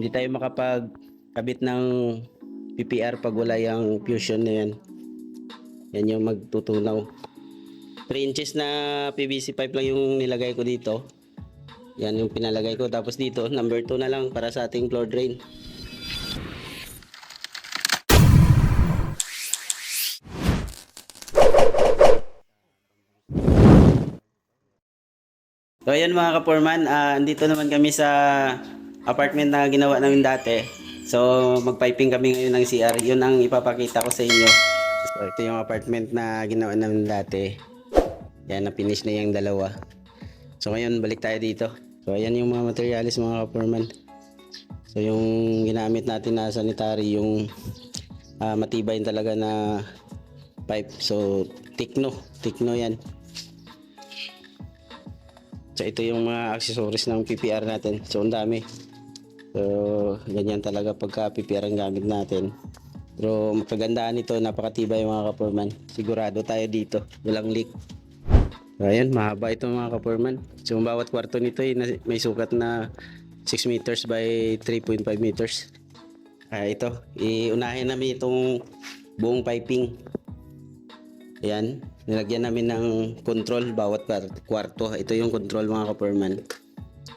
hindi tayo makapagkabit ng PPR pag wala yung fusion na yan. Yan yung magtutunaw. 3 inches na PVC pipe lang yung nilagay ko dito. Yan yung pinalagay ko. Tapos dito, number 2 na lang para sa ating floor drain. So ayan mga kaporman, ah, andito naman kami sa apartment na ginawa namin dati. So magpiping kami ngayon ng CR. Yun ang ipapakita ko sa inyo. Ito yung apartment na ginawa namin dati. Yan, na-finish na yung dalawa. So ngayon balik tayo dito. So ayan yung mga materialis mga kaporman. So yung ginamit natin na sanitary, yung ah, matibay talaga na pipe. So tikno, tikno yan. So ito yung mga accessories ng PPR natin. So ang dami. So ganyan talaga pagka PPR ang gamit natin. Pero magkagandaan ito, napakatibay mga kaporman. Sigurado tayo dito, walang leak. So ayan, mahaba ito mga kaporman. So bawat kwarto nito ay na- may sukat na 6 meters by 3.5 meters. Ah, ito, iunahin namin itong buong piping. Ayan, nilagyan namin ng control bawat kwar- kwarto. Ito yung control mga kaporman.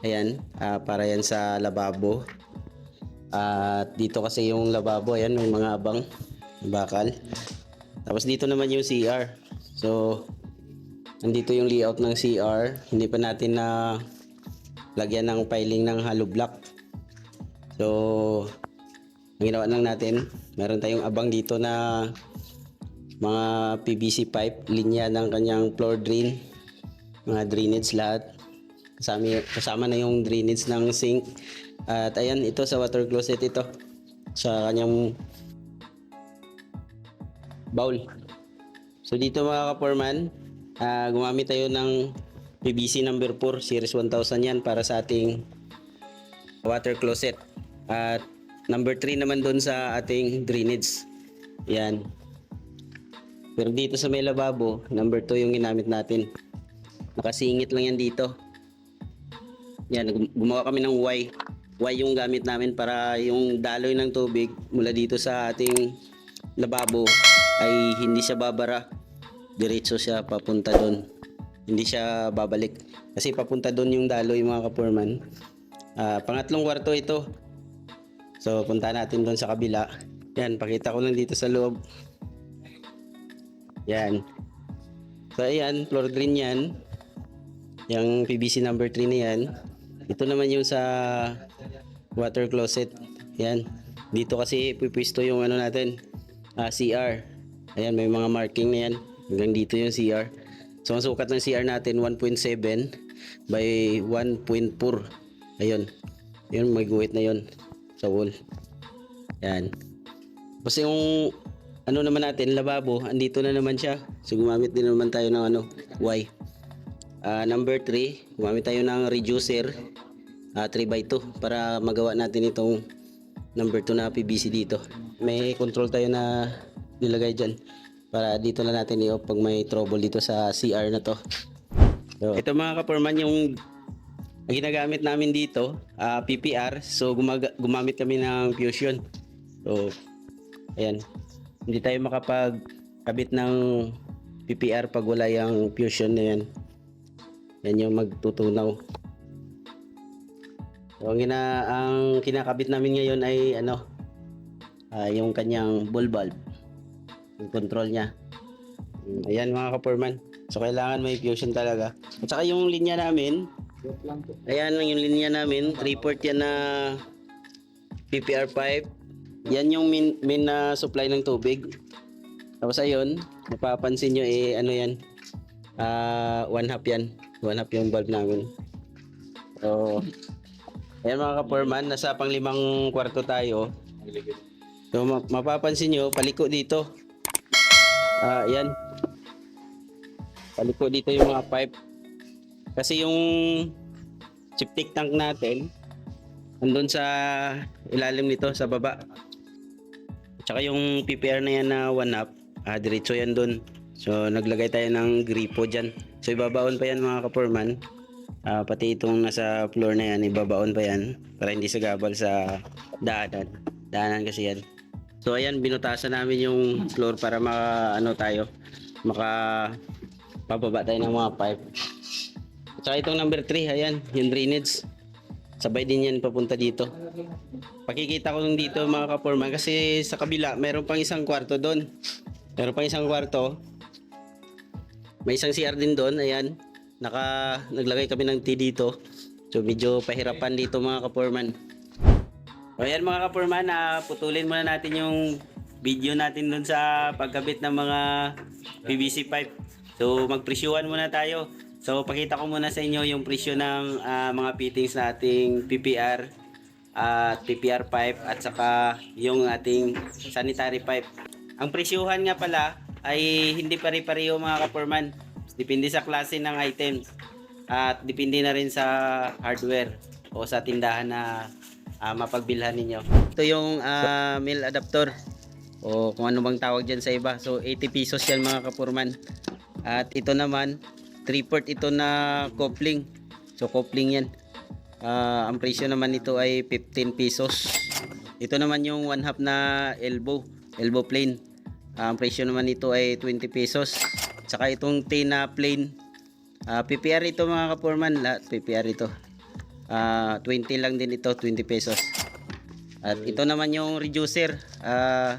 Ayan, ah, para yan sa lababo. At dito kasi yung lababo, ayan, may mga abang, bakal. Tapos dito naman yung CR. So, nandito yung layout ng CR. Hindi pa natin na lagyan ng piling ng hollow block. So, ang ginawa lang natin, meron tayong abang dito na mga PVC pipe, linya ng kanyang floor drain, mga drainage lahat. Kasama, kasama na yung drainage ng sink. At ayan, ito sa water closet ito. Sa kanyang bowl. So dito mga kaporman, ah, gumamit tayo ng PVC number 4, series 1000 yan para sa ating water closet. At number 3 naman doon sa ating drainage. Yan. Pero dito sa may lababo, number 2 yung ginamit natin. Nakasingit lang yan dito. Yan, gum- gumawa kami ng Y. Y yung gamit namin para yung daloy ng tubig mula dito sa ating lababo ay hindi siya babara. Diretso siya papunta doon. Hindi siya babalik. Kasi papunta doon yung daloy mga kapurman. Ah, pangatlong kwarto ito. So punta natin doon sa kabila. Yan, pakita ko lang dito sa loob. Yan. So ayan, floor drain yan. Yung PVC number 3 na yan. Ito naman yung sa water closet. Yan. Dito kasi pipwisto yung ano natin, ah, CR. Ayan, may mga marking na yan. Hanggang dito yung CR. So ang sukat ng CR natin 1.7 by 1.4. Ayun. Yun, may guhit na yun sa wall. Yan. Tapos yung ano naman natin, lababo, andito na naman siya. So gumamit din naman tayo ng ano, Y. Ah, number 3, gumamit tayo ng reducer ah 3 by 2 para magawa natin itong number 2 na PVC dito. May control tayo na nilagay dyan para dito na natin i-off pag may trouble dito sa CR na to. So, ito mga kaporman yung ginagamit namin dito, ah, PPR. So gumaga- gumamit kami ng Fusion. So ayan. Hindi tayo makapagkabit ng PPR pag wala yung Fusion na yan. Yan yung magtutunaw. So, ang, gina, ang kinakabit namin ngayon ay ano, ah, yung kanyang ball bulb. Yung control niya. Mm, Ayan mga kaporman. So kailangan may fusion talaga. At saka yung linya namin, ayan yung linya namin. 3 port yan na PPR pipe. Yan yung main, main na supply ng tubig. Tapos ayun, napapansin nyo eh ano yan. Ah, one half yan. Half yung bulb namin. So, ayan mga kaporman, nasa panglimang kwarto tayo. So, ma- mapapansin nyo, paliko dito. Ah, yan. Paliko dito yung mga pipe. Kasi yung septic tank natin, andun sa ilalim nito, sa baba. Tsaka yung PPR na yan na one up, ah, diretso yan dun. So, naglagay tayo ng gripo dyan. So, ibabaon pa yan mga kaporman. Ah, pati itong nasa floor na yan, ibabaon pa yan para hindi sagabal sa daanan. Daanan kasi yan. So ayan, binutasan namin yung floor para maka ano tayo, maka pababa tayo ng mga pipe. Tsaka itong number 3, ayan, yung drainage. Sabay din yan papunta dito. Pakikita ko dito mga kaporma kasi sa kabila meron pang isang kwarto doon. Meron pang isang kwarto. May isang CR din doon, ayan. Naka naglagay kami ng T dito. So medyo pahirapan dito mga kaporman. O ayan mga kaporman, ah, putulin muna natin yung video natin doon sa pagkabit ng mga PVC pipe. So magpresyuhan muna tayo. So pakita ko muna sa inyo yung presyo ng ah, mga fittings nating PPR at PPR pipe at saka yung ating sanitary pipe. Ang presyuhan nga pala ay hindi pare-pareho mga kaporman. Depende sa klase ng items at depende na rin sa hardware o sa tindahan na ah, mapagbilhan ninyo. Ito yung ah, mill adapter o kung ano bang tawag dyan sa iba. So 80 pesos yan mga kapurman. At ito naman, 3 port ito na coupling. So coupling yan. Ah, ang presyo naman nito ay 15 pesos. Ito naman yung one half na elbow, elbow plane. Ang presyo naman nito ay 20 pesos. Saka itong T na plane, ah, PPR ito mga kapurman, lahat PPR ito. Ah, 20 lang din ito, 20 pesos. At ito naman yung reducer, ah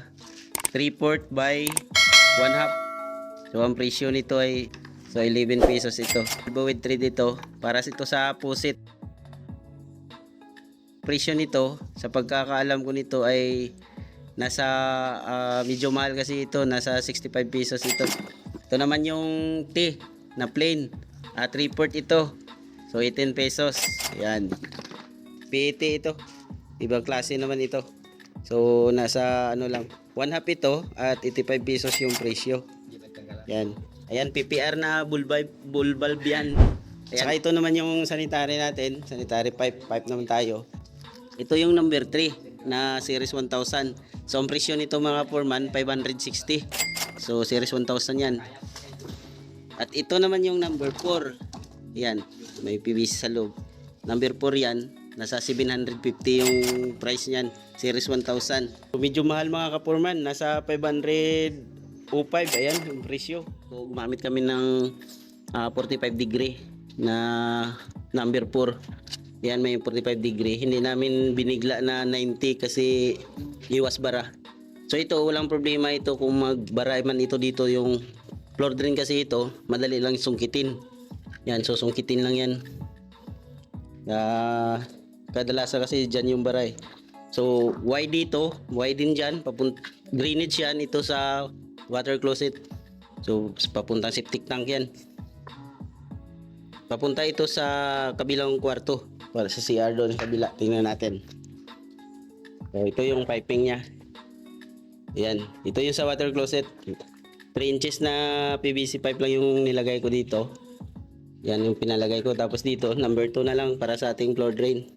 3 port by 1 half. So ang presyo nito ay so 11 pesos ito. With 3 dito para ito sa pusit. Presyo nito sa pagkakaalam ko nito ay nasa ah, medyo mahal kasi ito, nasa 65 pesos ito. Ito naman yung T na plain. Ah 3 port ito. So 18 pesos. Yan. PET ito. Ibang klase naman ito. So nasa ano lang, 1 half ito at 85 pesos yung presyo. Yan. Ayan, PPR na bull bulb, bull bulb yan. Saka ito naman yung sanitary natin, sanitary pipe, pipe naman tayo. Ito yung number 3 na series 1000. So ang presyo nito mga foreman, 560. So series 1000 yan. At ito naman yung number 4. Yan, may PVC sa loob. Number 4 yan, nasa 750 yung price niyan. Series 1000. So, medyo mahal mga kaporman, nasa 505 ayan yung presyo. So gumamit kami ng ah, 45 degree na number 4. Yan may 45 degree. Hindi namin binigla na 90 kasi iwas bara. So ito walang problema ito kung magbara man ito dito yung floor drain kasi ito madali lang sungkitin. Yan so sungkitin lang yan. Ah, kadalasan kasi dyan yung baray. So, wide dito, wide din dyan, papunt drainage yan, ito sa water closet. So, papuntang septic tank yan. Papunta ito sa kabilang kwarto, para sa CR doon sa kabila. Tingnan natin. So, ito yung piping niya. Yan, ito yung sa water closet. 3 inches na PVC pipe lang yung nilagay ko dito. Yan yung pinalagay ko. Tapos dito, number 2 na lang para sa ating floor drain.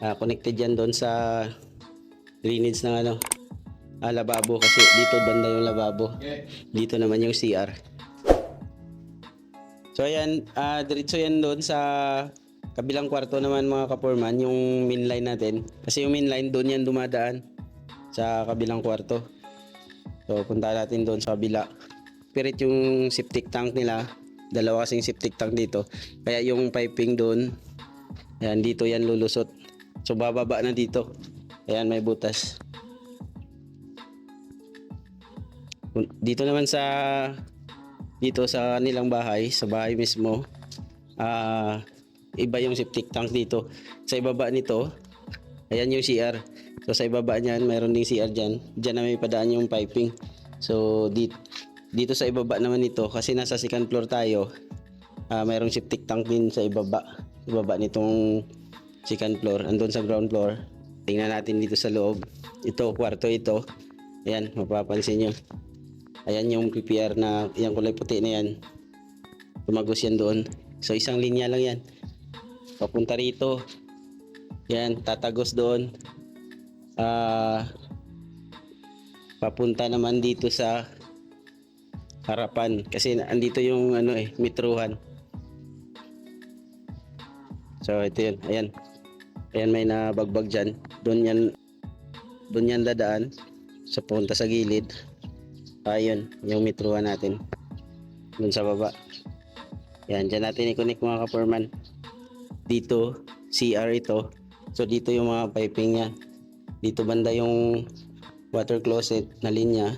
Ah, connected yan doon sa drainage ng ano, ah, lababo kasi dito banda yung lababo. Dito naman yung CR. So ayan, ah diretso yan doon sa kabilang kwarto naman mga kaporman, yung main line natin. Kasi yung main line doon yan dumadaan sa kabilang kwarto. So punta natin doon sa kabila. Pirit yung septic tank nila. Dalawa kasing septic tank dito. Kaya yung piping doon, ayan dito yan lulusot. So bababa na dito. Ayan may butas. Dito naman sa dito sa nilang bahay, sa bahay mismo, ah iba yung septic tank dito. Sa ibaba nito, ayan yung CR. So sa ibaba niyan, mayroon ding CR diyan. Diyan na may padaan yung piping. So dito, dito sa ibaba naman nito kasi nasa second floor tayo. Ah mayroong septic tank din sa ibaba. Ibaba nitong second floor, andun sa ground floor. Tingnan natin dito sa loob. Ito, kwarto ito. Ayan, mapapansin nyo. Ayan yung PPR na, yung kulay puti na yan. Tumagos yan doon. So, isang linya lang yan. Papunta rito. Yan, tatagos doon. Ah, papunta naman dito sa harapan. Kasi andito yung ano eh, mitruhan. So ito yun, ayan. Ayan may nabagbag dyan. Doon yan, doon yan dadaan sa punta sa gilid. Ayun, yung metruhan natin. Doon sa baba. Yan, dyan natin i-connect mga kaporman. Dito, CR ito. So dito yung mga piping niya. Dito banda yung water closet na linya.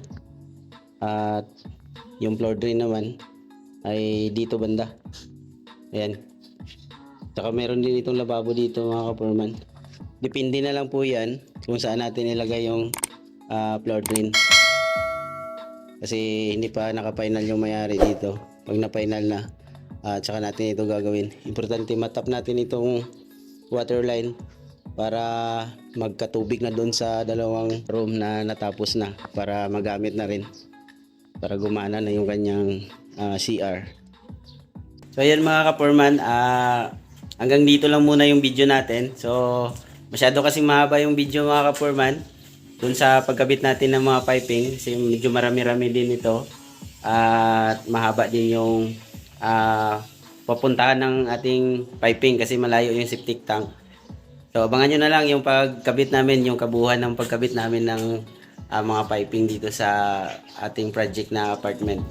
At yung floor drain naman ay dito banda. Ayan. Tsaka meron din itong lababo dito mga kaporman. Depende na lang po yan kung saan natin ilagay yung ah, floor drain. Kasi hindi pa naka-final yung mayari dito. Pag na-final na, at tsaka natin ito gagawin. Importante matap natin itong water line para magkatubig na doon sa dalawang room na natapos na para magamit na rin para gumana na yung kanyang ah, CR. So ayan mga kaporman, ah, hanggang dito lang muna yung video natin. So masyado kasing mahaba yung video mga kaporman dun sa pagkabit natin ng mga piping kasi medyo marami-rami din ito at mahaba din yung ah, papuntahan ng ating piping kasi malayo yung septic tank. So abangan nyo na lang yung pagkabit namin, yung kabuuan ng pagkabit namin ng ah, mga piping dito sa ating project na apartment.